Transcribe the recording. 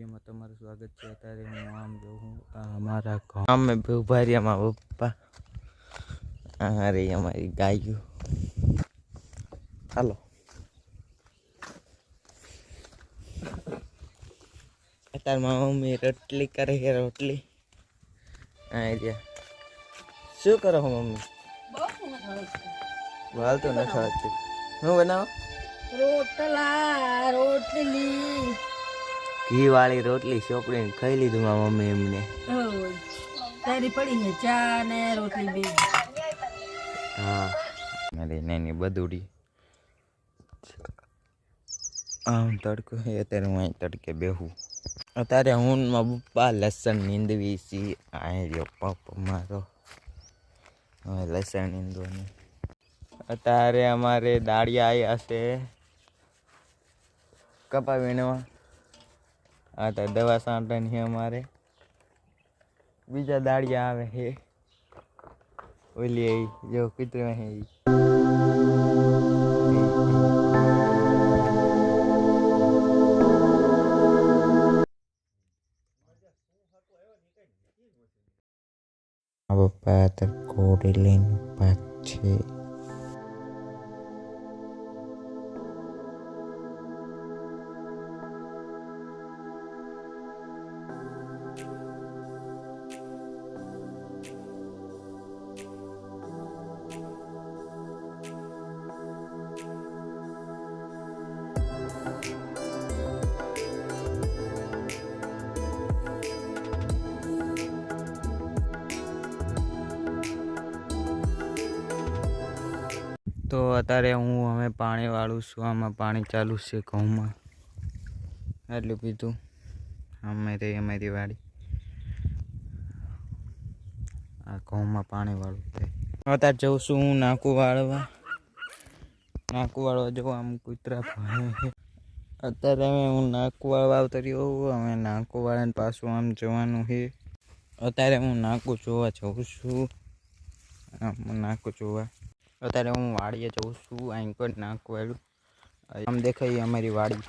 વિડીયોમાં તમારું સ્વાગત છે. અત્યારે હું આમ જોઉં અમારા ગામે બે ઊભા રહ્યા મારા પપ્પા. અરે અમારી ગાયું. હાલો. અત્યારે મારા મમ્મી રોટલી કરે છે, રોટલી. હા શું કરો છો મમ્મી? વાલ તો નથી હું બનાવો? રોટલા, રોટલી. ઘી વાળી રોટલી ચોપડીને ખાઈ લીધું મારા મમ્મી એમને. તારી પડી છે ચા ને રોટલી બે. હા. મારી નાની બધુડી આમ તડકો અત્યારે હું અહીં તડકે બેહું. અત્યારે હું પપ્પા લસણ નીંદવી છી અહીં રહ્યો પપ મારો. હવે લસણ નીંદવાનું. અત્યારે અમારે દાળિયા આવ્યા છે. કપા વીણવા. આ તો દવા સાંટવાની છે અમારે. બીજા દાળિયા આવે છે. ઓલી આઈ જો કૂતરા હે પપ્પા તો કોડી લઈને પાછે તો અત્યારે હું અમે પાણી વાળું છું. આમાં પાણી ચાલુ છે ઘઉંમાં. એટલું પીધું. અમે રહી અમારી વાડી. આ ઘઉંમાં પાણી વાળું અત્યારે જઉં છું હું નાકું વાળવા. નાકું વાળવા જવું આમ કૂતરા અત્યારે અમે હું નાકું વાળવા ઉતર્યો અમે નાકું વાળાને પાછું આમ જવાનું છે. અત્યારે હું નાકું જોવા જઉં છું. આમ નાકું જોવા. અત્યારે હું વાડીએ જઉં છું અહીં કોઈ આમ દેખાય અમારી વાડી.